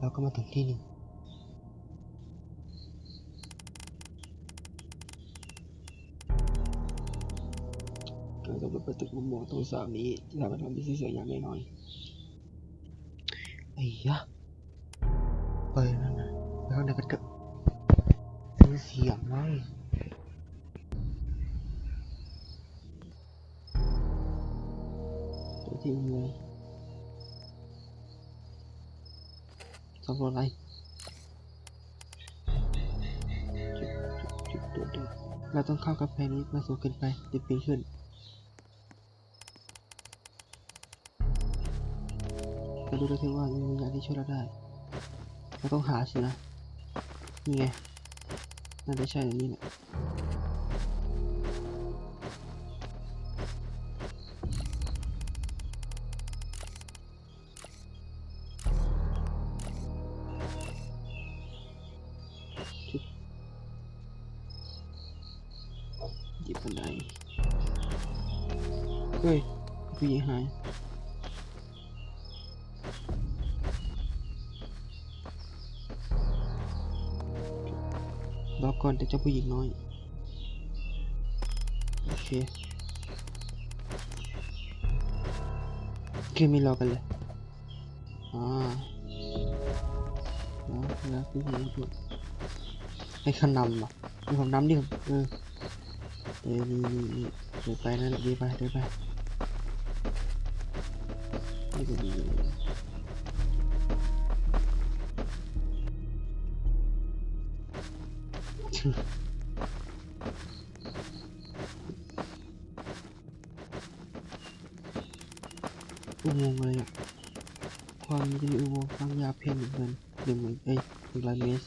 เราก็มาถึงที่นี่การกำหนดประตูมุมมองตรงสามนี้จะทำให้ทำพิธีเสียอย่างแน่นอนไอ้ยะเปิดนั่นนะไปข้างในกันเถอะมีเสียงไหมตัวที่อุโมงค์ สำรวจอะไรเราต้องเข้ากำแพงนี้มาสูงเกินไปเดี๋ยวปีนขึ้นมาดูได้ที่ว่ามีวิญญาณที่ช่วยเราได้เราต้องหาสินะนี่ไงน่าจะใช่อันนี้แหละ รอก่อนแต่เจ้าผู้หญิงน้อย โอเคคือไม่รอกันเลยอ่าแล้วแล้วผู้หญิงพูดไอ้ขนำอะมีผมน้ำดิครับเออเออนี่นี่นี่เดินไปนั่นแหละเดินไปเดินไปนี่ก็ดี อุโมงค์อะไรอะความจะมีอุโมงค์ความยาวเพียงหนึ่งเมตรหนึ่งหมื่นเอ้ยหนึ่งร้อยเมตร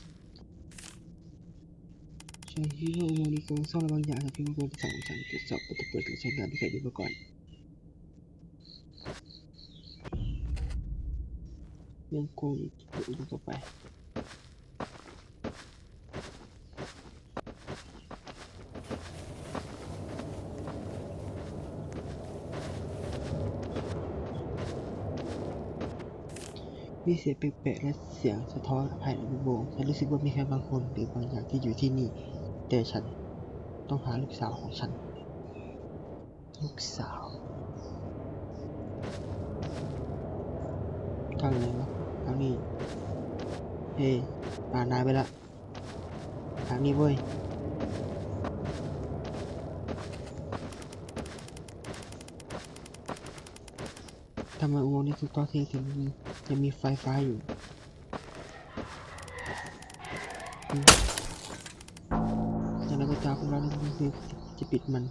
ฉันคิดว่าอุโมงค์นี้คงซ่อนอะไรบางอย่างแต่พียงควรที่สั่งฉันตรวจสอบประตูเปิดหรือใช้งานที่เคยดูมาก่อนยังคงอยู่อุโมงค์ต่อไป มีเสียงแปลกๆ และเสียงสะท้อนภายในอุโมงค์ ฉันรู้สึกว่ามีใครบางคนหรือบางอย่างที่อยู่ที่นี่ แต่ฉันต้องหาลูกสาวของฉัน ลูกสาวทางไหนวะทางนี้ เฮ้ยอ่านายไปละทางนี้เว้ยทำไมอุโมงค์นี้ถูกทอดทิ้งถึง ยังมีไฟฟ้าอยู่อืมอย่างไรก็ตามพวกเราต้องคือจะปิดมัน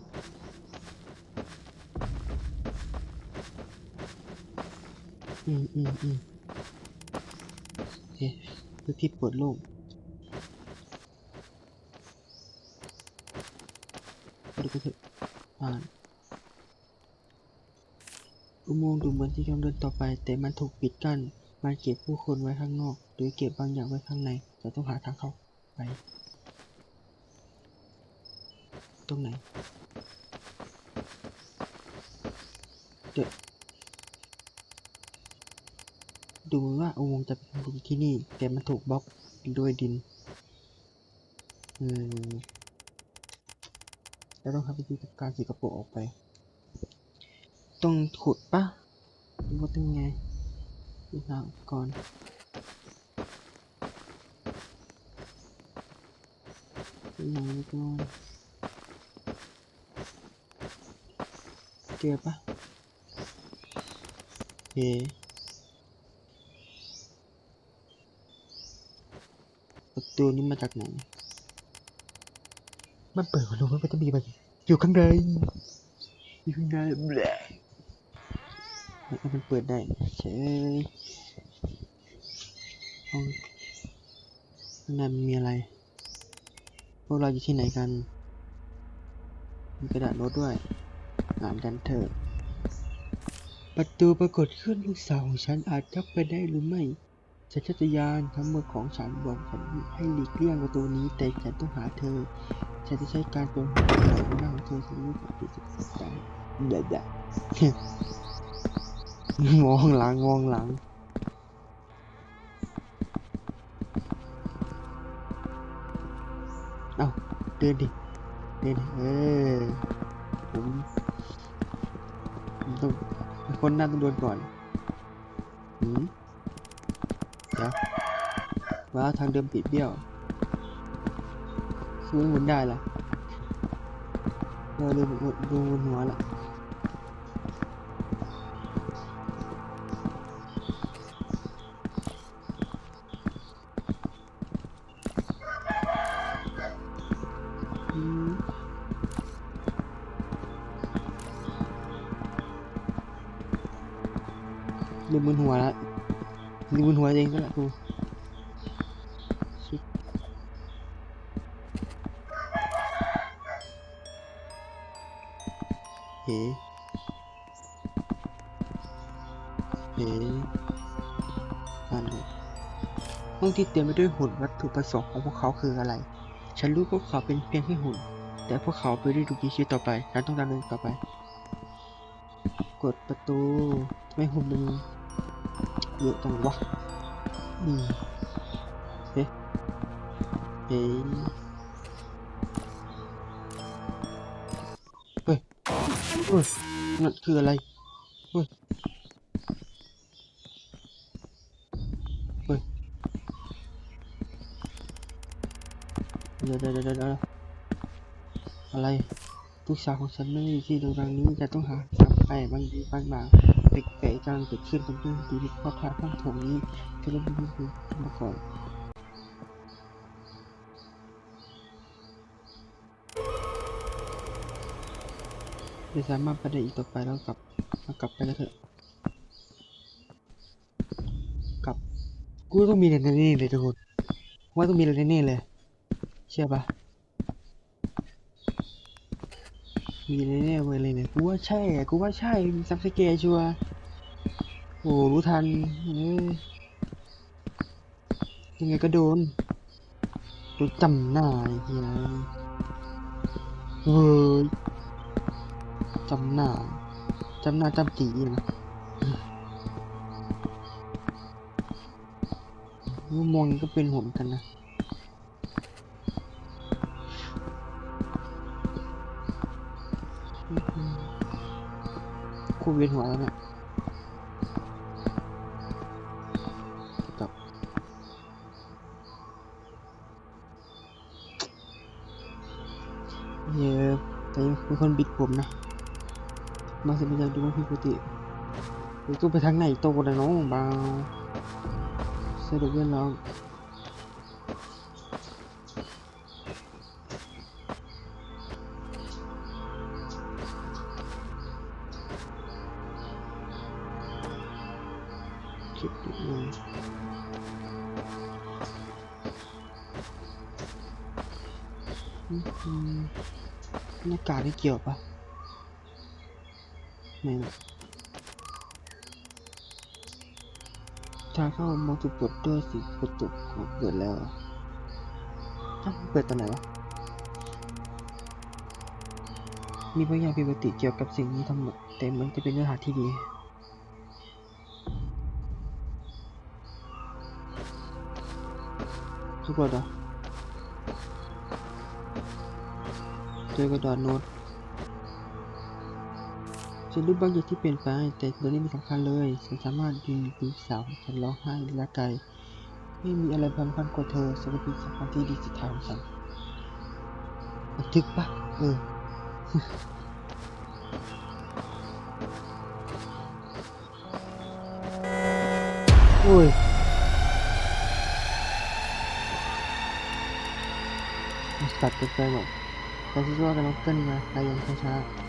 อืมอืมอืมโอเคพื้นที่เปิดโล่งดูกันเถอะอ่าน อุโมงค์ดูเหมือนที่กำเดินต่อไป แต่มันถูกปิดกั้น มันเก็บผู้คนไว้ข้างนอก หรือเก็บบางอย่างไว้ข้างในเราต้องหาทางเข้าไป ตรงไหนเดี๋ยวดูเหมือนว่าอุโมงค์จะเป็นรงที่นี่ แต่มันถูกบล็อกด้วยดิน อืมเราต้องทำวิธีการสีกระโปรงออกไป ต้องขุดปะหรือว่าต้องไงดูทางก่อนดูทางนี้ก่อนเจอปะเฮ้ประตูนี้มาจากไหน มันเปิดมาดูว่ามันจะมีมันอยู่ข้างในอยู่ข้างในแบละแล้ว มันเปิดได้เฉยห้องนมันมีอะไร พวกเราอยู่ที่ไหนกัน มีกระดาษโน้ตด้วยอ่านกันเถอะ ประตูปรากฏขึ้นลูกสาวของฉันอาจเข้าไปได้หรือไม่สัญชาตญาณทั้งหมดของฉันบอกฉันให้หลีกเลี่ยงประตูนี้แต่ฉันต้องหาเธอ ฉันจะใช้การโกงหัวใจของหน้าของเธอฉันรู้สึกผิดสักใจเด็ดเด็ด มองหลังมองหลังเอาเดินดิเดินเออผมต้องคนหน้าต้องโดนก่อนหืมจ้ะว้าทางเดิมปิดเบี้ยวคือมันได้ละเราดูดูบนหัวละ มบนหัวละมบนหัวเองก็ละกูเฮ้เฮ้นั่นเลยห้องที่เต็มไปด้วยหุ่นวัตถุประสงค์ของพวกเขาคืออะไร ฉันรู้พวกเขาเป็นเพียงแค่หุ่น แต่พวกเขาไปได้ดูดีชีวิตต่อไป ฉันต้องดำเนินต่อไป กดประตู ไม่หุ่นมัน เยอะจังวะนี่เฮ้เฮ้เฮ้ยเฮ้ยนั่นคืออะไรเฮ้ยเฮ้ยเดี๋ยวเดี๋ยวเดี๋ยวเดี๋ยวอะไรลูกสาวของฉันไม่ได้อยู่ที่โรงแรมนี้จะต้องหาทางไปบางทีบางอย่าง แปลกๆกำลังเกิดขึ้นบนเรื่องดีที่พ่อพาข้างโถงนี้จะเริ่มดูดูมาก่อนไม่สามารถไปได้อีกต่อไปแล้วกลับมากลับไปกันเถอะกลับกูต้องมีอะไรแน่ๆเลยทุกคนว่าต้องมีอะไรแน่ๆเลย เชื่อปะ มีแน่ๆเว้ยเลยเนี่ย กูว่าใช่อะกูว่าใช่มีซับสเกชัวโอ้รู้ทันเอ้ยยังไงก็โดนรู้จำหน้าไอ้เฮียเฮ้ยจำหน้าจำหน้าจำจีนะมองก็เป็นหัวเหมือนกันนะ เวียนหัวแล้วเนี่ยกับเยอะแต่ยังเป็นคนบิดผมนะบาสิ่งบางอย่างดูไม่ผิดปกติกูต้ไปทางไหนโตกันนะน้องเบาสรุปเรื่อง ล้วคิดดูนะอืมอืมหน้ากากนี่เกี่ยวปะไม่นะทางเข้ามองถูกกดด้วยสีประตูของเปิดแล้วอ้าวเปิดตอนไหนวะมีบางอย่างผิดปกติเกี่ยวกับสิ่งนี้ทั้งหมดแต่มันจะเป็นเนื้อหาที่ดี ทุกคนเหรอเจอกระดาษโน้ตฉันรู้บางอย่างที่เปลี่ยนไป แต่เรื่องนี้ไม่สำคัญเลยฉันสามารถยืนดูสาวฉันร้องไห้และไกลไม่มีอะไรสำคัญกว่าเธอสำหรับปีสำคัญที่ดีสุดท้ายของฉันบันทึกปะเออโอ้ย ตัดไปหมดเราคิดว่ากันนกเกินมาไปยังช้าๆ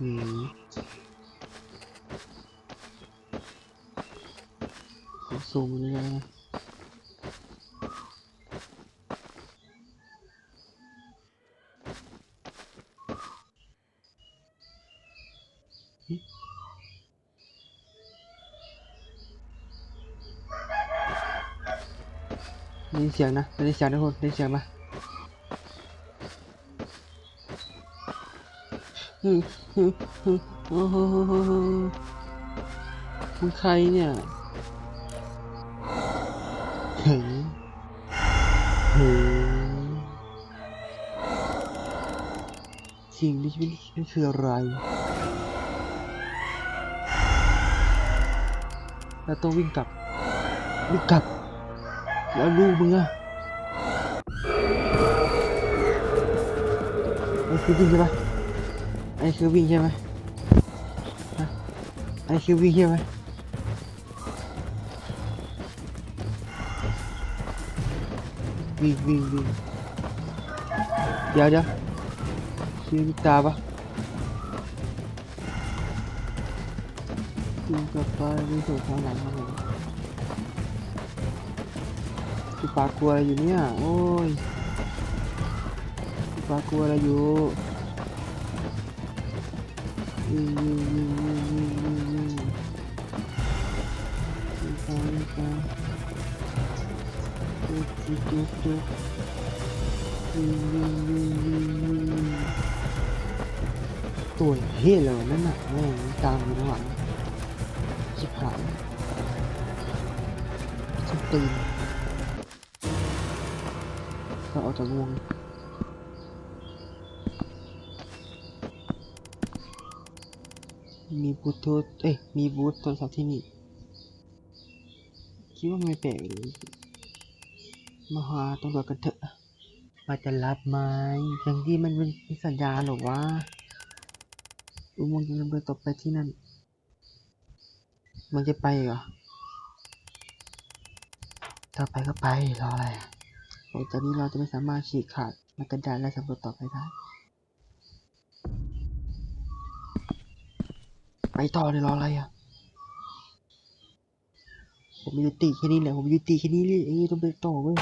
อืมขอซูมเลยนะ ได้ยินเสียงนะได้ยินเสียงทุกคนได้ยินเสียงปะฮึฮึฮึโอ้โหมึงใครเนี่ยเฮ้ยเฮ้ยสิ่งที่ชีวิตนี่คืออะไรเราต้องวิ่งกลับวิ่งกลับ Lalu bengah Air kering je lah Air kering je lah ha? Air kering je lah Bing bing bing Dia ada Cinta apa Cinta apa ni Cinta apa ni หมฮะไอ้คือวิ่งใช่ไหมวิ่งวิ่งวิ่งเดี๋ยวเดี๋ยวคือมีตาปะวิ่งกลับไปวิ่งสู่ทางหลังครับผมคือปลากลัวอะไรอยู่เนี่ย โอ้ยคือปลากลัวอะไรอยู่วิ่งวิ่งวิ่งวิ่งวิ่งวิ่งวิ่งวิ่งไปวิ่งไปจุกจุกจุกจุกวิ่งวิ่งวิ่งวิ่งวิ่งวิ่งตัวเฮียเลยนั่นน่ะแม่งตามอยู่ข้างหลังชิบหายสุดตีนก็ ออกจากวงมีบูทูธเอ้ย มีบูธโทรศัพท์ที่นี่ คิดว่าไม่แปลกเลยมาหาตำรวจกันเถอะมาจะรับไหมอย่างที่มันเป็นสัญญาหรอวะอุโมงค์จะเนินต่อไปที่นั่น มันจะไปเหรอ ถ้าไปก็ไป รออะไร หลังจากนี้เราจะไม่สามารถฉีกขาดนักระดานและสำรวจต่อไปได้ ไปต่อเลยรออะไรอะ ผมมียุติแค่นี้แหละ ผมยุติแค่นี้เลยเออต้องไปต่อเว้ย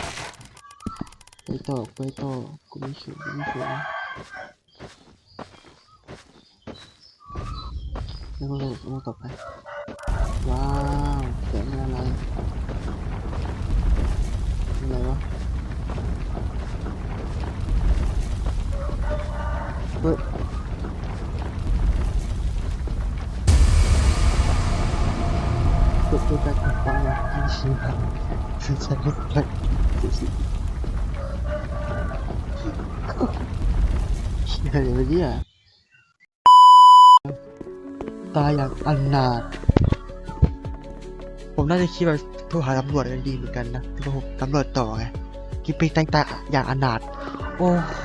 ไปต่อ ไปต่อ กูไม่เชื่อกูไม่เชื่อแล้วก็ลยเอต่อไป ว้าวเสียงอะไรอะไรวะ ปึ๊บ就在看花呀，开心啊，是在那块，就是。เฮ้ยเนี่ยตายอย่างอันนาดผมน่าจะคิดแบบโทรหาตำรวจกันดีเหมือนกันนะตำรวจต่อไงกินเป็นตายอย่างอนาดโอ้โห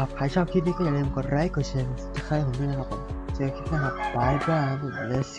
ครับ ใครชอบคลิปนี้ก็อย่าลืมกดไลค์ กดแชร์กดซับสไครต์ผมด้วยนะครับผม เจอกันคลิปหน้าครับบายบาย let's